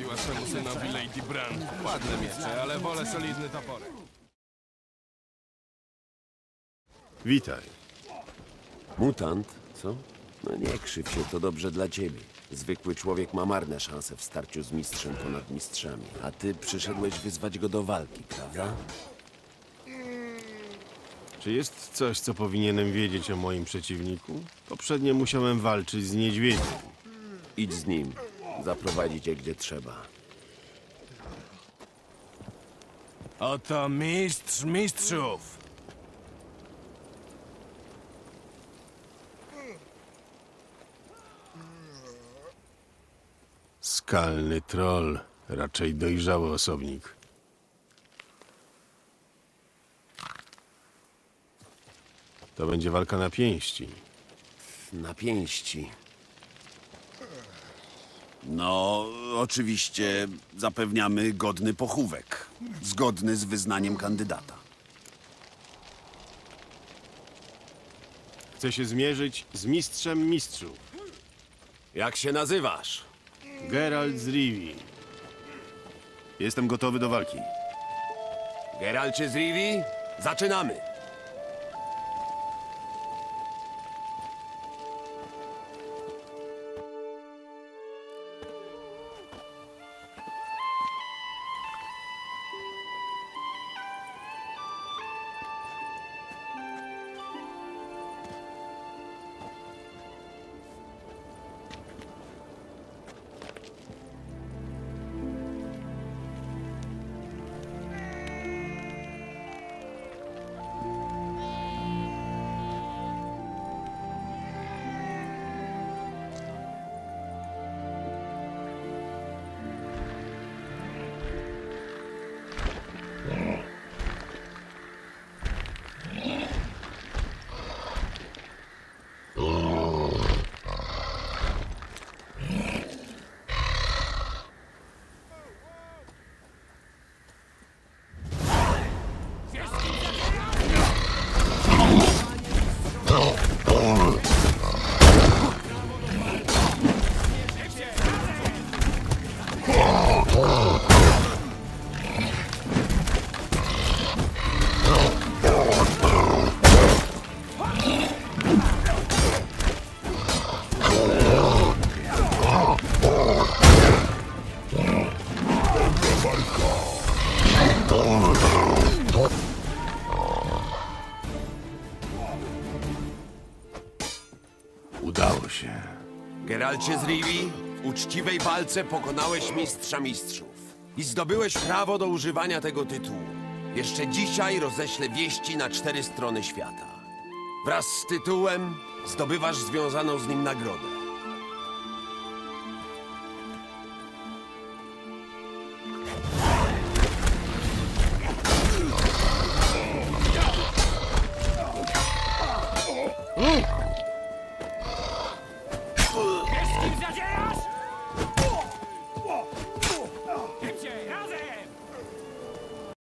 zrobiła swemu synowi Lady Bran. Ładne miecze, ale wolę solidny toporek. Witaj. Mutant, co? No nie krzyw się, to dobrze dla ciebie. Zwykły człowiek ma marne szanse w starciu z mistrzem ponad mistrzami. A ty przyszedłeś wyzwać go do walki, prawda? Czy jest coś, co powinienem wiedzieć o moim przeciwniku? Poprzednio musiałem walczyć z niedźwiedziem. Idź z nim. Zaprowadzi cię gdzie trzeba. Oto mistrz mistrzów! Skalny troll, raczej dojrzały osobnik. To będzie walka na pięści. Na pięści. No, oczywiście zapewniamy godny pochówek, zgodny z wyznaniem kandydata. Chcę się zmierzyć z mistrzem mistrzów. Jak się nazywasz? Geralt z Rivi. Jestem gotowy do walki. Geralcie z Rivi? Zaczynamy! Udało się. Geralcie z Rivi, w uczciwej walce pokonałeś mistrza mistrzów i zdobyłeś prawo do używania tego tytułu. Jeszcze dzisiaj roześlę wieści na cztery strony świata. Wraz z tytułem zdobywasz związaną z nim nagrodę. Mm. Exagère